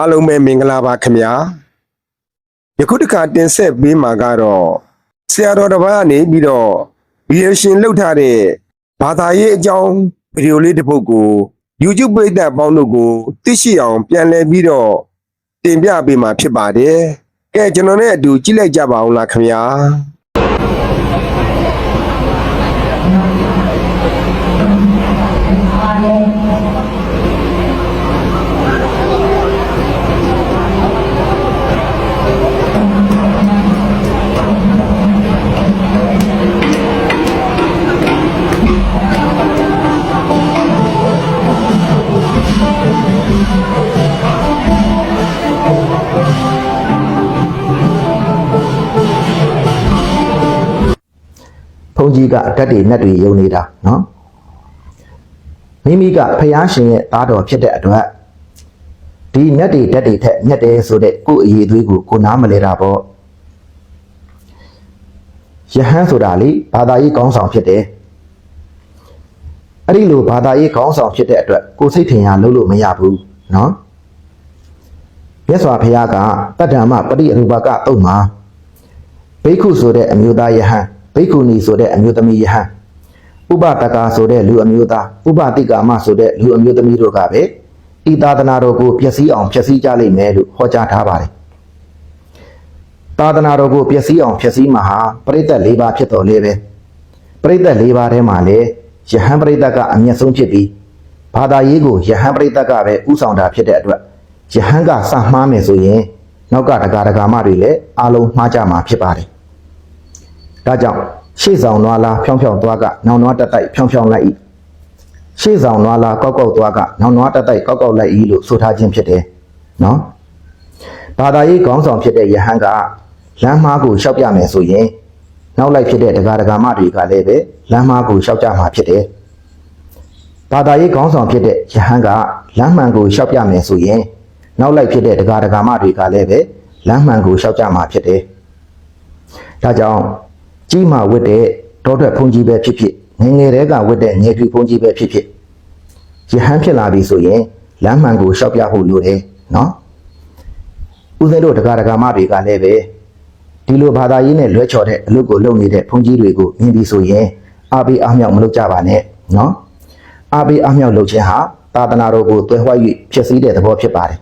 အားလုံးပဲမင်္ဂလာပါခင်ဗျာယခုတစ်ခါတင်ဆက်ပေးမှာကတော့ဆရာတော်တစ်ပါးကနေပြီးတော့ဗီဒီယိုရှင်လုပ်ထားတဲ့ဘာသာရေးအကြောင်းဗီဒီယိုလေးတစ်ပုဒ်ကို YouTube ပရိသတ်ပေါင်းတို့ကိုသိရှိအောင်ပြန်လည်ပြီးတော့တင်ပြပေးမှာဖြစ်ပါတယ်ကဲကျွန်တော်နဲ့အတူကြည့်လိုက်ကြပါအောင်လားခင်ဗျာ ကြီးကဓာတ်တွေနတ်တွေယုံနေတာနော်မိမိကဖယားရှင်ရဲ့သားတော်ဖြစ်တဲ့အတွက်ဒီနတ်တွေဓာတ်တွေထက်မြတ်တယ်ဆိုတဲ့ကိုယ့်အရေးသွေးကိုကိုနားမလဲတာပေါ့ယဟန်ဆိုတာလေဘာသာရေးကောင်းဆောင်ဖြစ်တယ်အဲ့ဒီလိုဘာသာရေးကောင်းဆောင်ဖြစ်တဲ့အတွက်ကိုယ်စိတ်ထင်ရလုပ်လို့မရဘူးနော်မြတ်စွာဘုရားကတတ္တမပရိအရူပကတုတ်မှာဘိက္ခုဆိုတဲ့အမျိုးသားယဟန် ဘိက္ခုနီဆိုတဲ့အမျိုးသမီးယဟန်ဥပတကာဆိုတဲ့လူအမျိုးသားဥပတိကာမဆိုတဲ့လူအမျိုးသမီးတို့ကပဲဤသာသနာတော်ကိုပျက်စီးအောင်ဖျက်ဆီးကြလိမ့်မယ်လို့ဟောကြားထားပါတယ်သာသနာတော်ကိုပျက်စီးအောင်ဖျက်ဆီးမှာဟာပရိသတ်၄ပါးဖြစ်တော်လေပဲပရိသတ်၄ပါးထဲမှာလေယဟန်ပရိသတ်ကအမျက်ဆုံးဖြစ်ပြီးဘာသာရေးကိုယဟန်ပရိသတ်ကပဲဥဆောင်တာဖြစ်တဲ့အတွက်ယဟန်ကစမှားမယ်ဆိုရင်နောက်ကတကာတကာမတွေလည်းအလုံးမှားကြမှာဖြစ်ပါတယ် ဒါကြောင့်ရှေ့ဆောင်နွားလားဖြောင်းဖြောင်းသွားကနောင်နွားတက်တိုက်ဖြောင်းဖြောင်းလိုက်ဤရှေ့ဆောင်နွားလားကောက်ကောက်သွားကနောင်နွားတက်တိုက်ကောက်ကောက်လိုက်ဤလို့ဆိုထားခြင်းဖြစ်တယ်နော်ဘာသာရေးခေါင်းဆောင်ဖြစ်တဲ့ယဟန်ကလမ်းမားကိုရှောက်ပြမယ်ဆိုရင်နောက်လိုက်ဖြစ်တဲ့ဒကာဒကာမတွေကလည်းပဲလမ်းမားကိုရှောက်ကြမှာဖြစ်တယ်ဘာသာရေးခေါင်းဆောင်ဖြစ်တဲ့ယဟန်ကလမ်းမှန်ကိုရှောက်ပြမယ်ဆိုရင်နောက်လိုက်ဖြစ်တဲ့ဒကာဒကာမတွေကလည်းပဲလမ်းမှန်ကိုရှောက်ကြမှာဖြစ်တယ်ဒါကြောင့် ကြီးမှဝတ်တဲ့တောထွက်ဘုန်းကြီးပဲဖြစ်ဖြစ်ငယ်ငယ်တည်းကဝတ်တဲ့ငယ်ဖြူဘုန်းကြီးပဲဖြစ်ဖြစ်ယဟန်ဖြစ်လာပြီဆိုရင်လမ်းမှန်ကိုရှောက်ပြဖို့လိုတယ်နော်ဦးဇင်းတို့တရားဒဂါမတွေကလည်းပဲဒီလိုဘာသာရေးနဲ့လွဲချော်တဲ့အလုပ်ကိုလုပ်နေတဲ့ဘုန်းကြီးတွေကိုမြင်ပြီးဆိုရင်အားပေးအားမြောက်မလုပ်ကြပါနဲ့နော်အားပေးအားမြောက်လုပ်ခြင်းဟာသာသနာတော်ကိုတွဲဝှက်၍ဖြစ်စည်းတဲ့သဘောဖြစ်ပါတယ်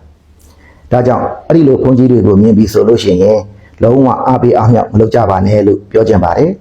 ဒါကြောင့်အဲ့ဒီလိုဘုန်းကြီးတွေကိုမြင်ပြီးဆိုလို့ရှိရင် လုံးဝအားပေးအားမြောက်မလုပ်ကြပါနဲ့လို့ပြောချင်ပါတယ်